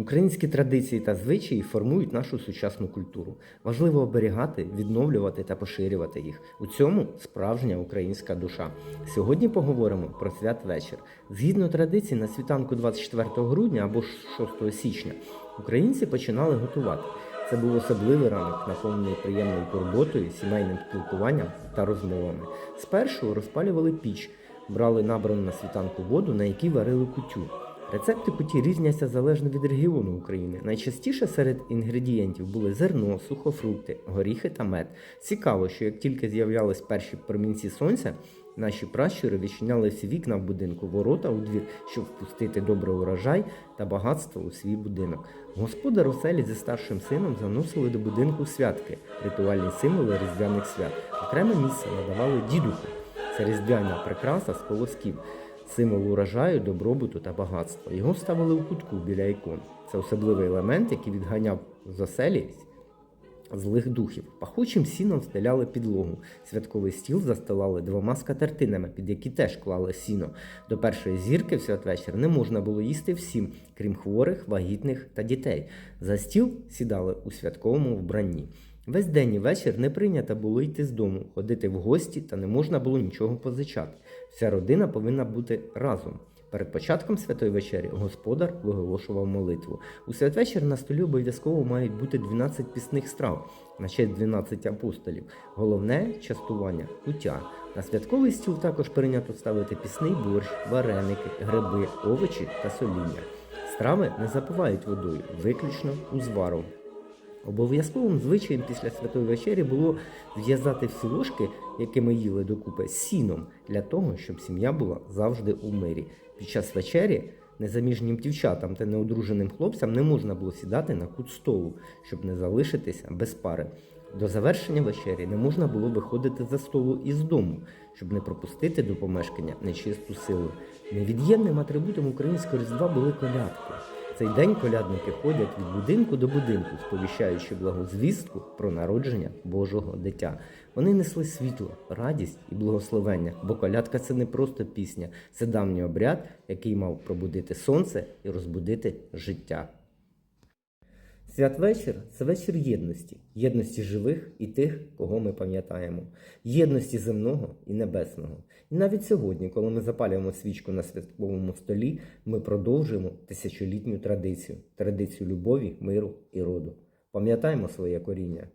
Українські традиції та звичаї формують нашу сучасну культуру. Важливо оберігати, відновлювати та поширювати їх. У цьому справжня українська душа. Сьогодні поговоримо про святвечір. Згідно традицій, на світанку 24 грудня або ж 6 січня українці починали готувати. Це був особливий ранок, наповнений приємною турботою, сімейним спілкуванням та розмовами. Спершу розпалювали піч, брали набрану на світанку воду, на якій варили кутю. Рецепти куті різняться залежно від регіону України. Найчастіше серед інгредієнтів були зерно, сухофрукти, горіхи та мед. Цікаво, що як тільки з'являлись перші промінці сонця, наші пращури відчиняли всі вікна в будинку, ворота у двір, щоб впустити добрий урожай та багатство у свій будинок. Господар у селі зі старшим сином заносили до будинку святки, ритуальні символи різдвяних свят. Окреме місце надавали дідуху. Це різдвяна прикраса з колосків, символ урожаю, добробуту та багатства. Його ставили у кутку біля ікон. Це особливий елемент, який відганяв з оселі злих духів. Пахучим сіном стеляли підлогу. Святковий стіл застилали двома скатертинами, під які теж клали сіно. До першої зірки в святвечір не можна було їсти всім, крім хворих, вагітних та дітей. За стіл сідали у святковому вбранні. Весь день і вечір не прийнято було йти з дому, ходити в гості та не можна було нічого позичати. Вся родина повинна бути разом. Перед початком святої вечері господар виголошував молитву. У святвечір на столі обов'язково мають бути 12 пісних страв на честь 12 апостолів. Головне частування куття. На святковий стіл також прийнято ставити пісний борщ, вареники, гриби, овочі та соління. Страви не запивають водою, виключно узваром. Обов'язковим звичаєм після святої вечері було зв'язати всі ложки, які ми їли докупи, сіном для того, щоб сім'я була завжди у мирі. Під час вечері незаміжнім дівчатам та неодруженим хлопцям не можна було сідати на кут столу, щоб не залишитися без пари. До завершення вечері не можна було виходити за столу із дому, щоб не пропустити до помешкання нечисту силу. Невід'ємним атрибутом українського різдва були колядки. Цей день колядники ходять від будинку до будинку, сповіщаючи благозвістку про народження Божого дитя. Вони несли світло, радість і благословення, бо колядка це не просто пісня, це давній обряд, який мав пробудити сонце і розбудити життя. Святвечір це вечір єдності, єдності живих і тих, кого ми пам'ятаємо, єдності земного і небесного. І навіть сьогодні, коли ми запалюємо свічку на святковому столі, ми продовжуємо тисячолітню традицію традицію любові, миру і роду. Пам'ятаємо своє коріння.